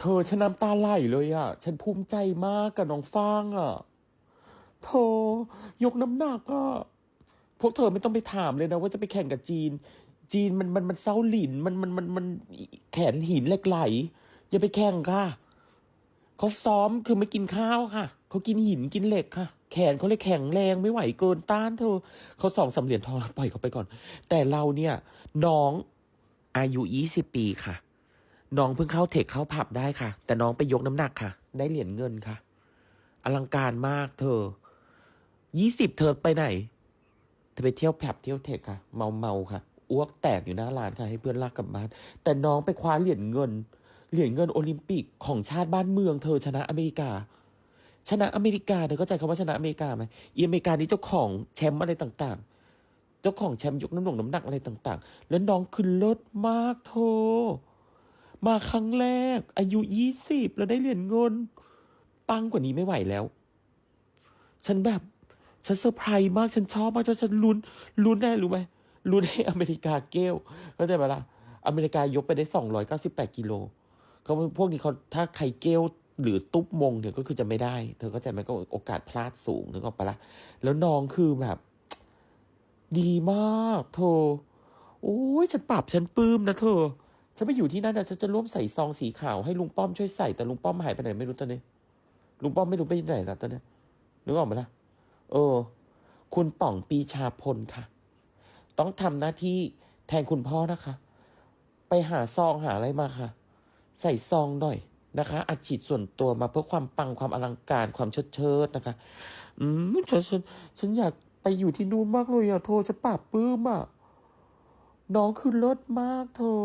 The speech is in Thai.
เธอฉันน้ำตาไหลเลยอะ ฉันภูมิใจมากกับน้องฟางอะ เธอยกน้ำหนักอะพวกเธอไม่ต้องไปถามเลยนะ ว่าจะไปแข่งกับจีน จีนมันมันมันเซาหลินมันมันมันมันแขนหินเหล็กไหล อย่าไปแข่งค่ะ เขาซ้อมคือไม่กินข้าวค่ะ เขากินหินกินเหล็กค่ะ แขนเขาเลยแข็งแรงไม่ไหวเกินต้านเธอ เขาสองสำเหรียญทองปล่อยเขาไปก่อน แต่เราเนี่ย น้องอายุยี่สิบปีค่ะ น้องเพิ่งเข้าเทคเข้าผับได้ค่ะ แต่น้องไปยกน้ำหนักค่ะ ได้เหรียญเงินค่ะ อลังการมากเธอ ยี่สิบเธอไปไหน เธอไปเที่ยวแผบเที่ยวเทคค่ะ เมาเมาค่ะ อ้วกแตกอยู่หน้าร้านค่ะ ให้เพื่อนลากกลับบ้าน แต่น้องไปคว้าเหรียญเงิน เหรียญเงินโอลิมปิกของชาติบ้านเมือง เธอชนะอเมริกา ชนะอเมริกาเธอเข้าใจคำว่าชนะอเมริกาไหมอีอเมริกานี่เจ้าของแชมป์อะไรต่างๆ เจ้าของแชมป์ยกน้ำหนักน้ำหนักอะไรต่าง ๆ แล้วน้องคือเลิศมากเธอ มาครั้งแรก อายุยี่สิบแล้วได้เหรียญเงิน ปังกว่านี้ไม่ไหวแล้ว ฉันแบบ ฉันเซอร์ไพรส์มากฉันชอบมากฉันฉันลุ้นลุ้นได้รู้ไหมลุ้นให้อเมริกาเกลเข้าใจไหมล่ะอเมริกายกไปได้สองร้อยเก้าสิบแปดกิโลเขาพวกนี้เขาถ้าใครเกลหรือตุ๊บมงเนี่ยก็คือจะไม่ได้ เธอเข้าใจไหมก็โอกาสพลาดสูงนึกออกปะละแล้วน้องคือแบบ ดีมาก เธอ โอ้ยฉันปรับฉันปลื้มนะเธอ ฉันไปอยู่ที่นั่นนะฉันจะร่วมใส่ซองสีขาวให้ลุงป้อมช่วยใส่แต่ลุงป้อมหายไปไหนไม่รู้ตอนนี้ลุงป้อมไม่รู้ไปไหนแล้วตอนนี้นึกออกไหมล่ะเออ คุณป่องปีชาพลค่ะ ต้องทำหน้าที่แทนคุณพ่อนะคะ ไปหาซองหาอะไรมาค่ะ ใส่ซองหน่อยนะคะ อัดฉีดส่วนตัวมาเพื่อความปังความอลังการความเชิดเชิดนะคะ อืมฉันฉันฉันอยากไปอยู่ที่นู่นมากเลยอะโทรฉันปราบปื้มอะน้องคือเลิศมากเธอ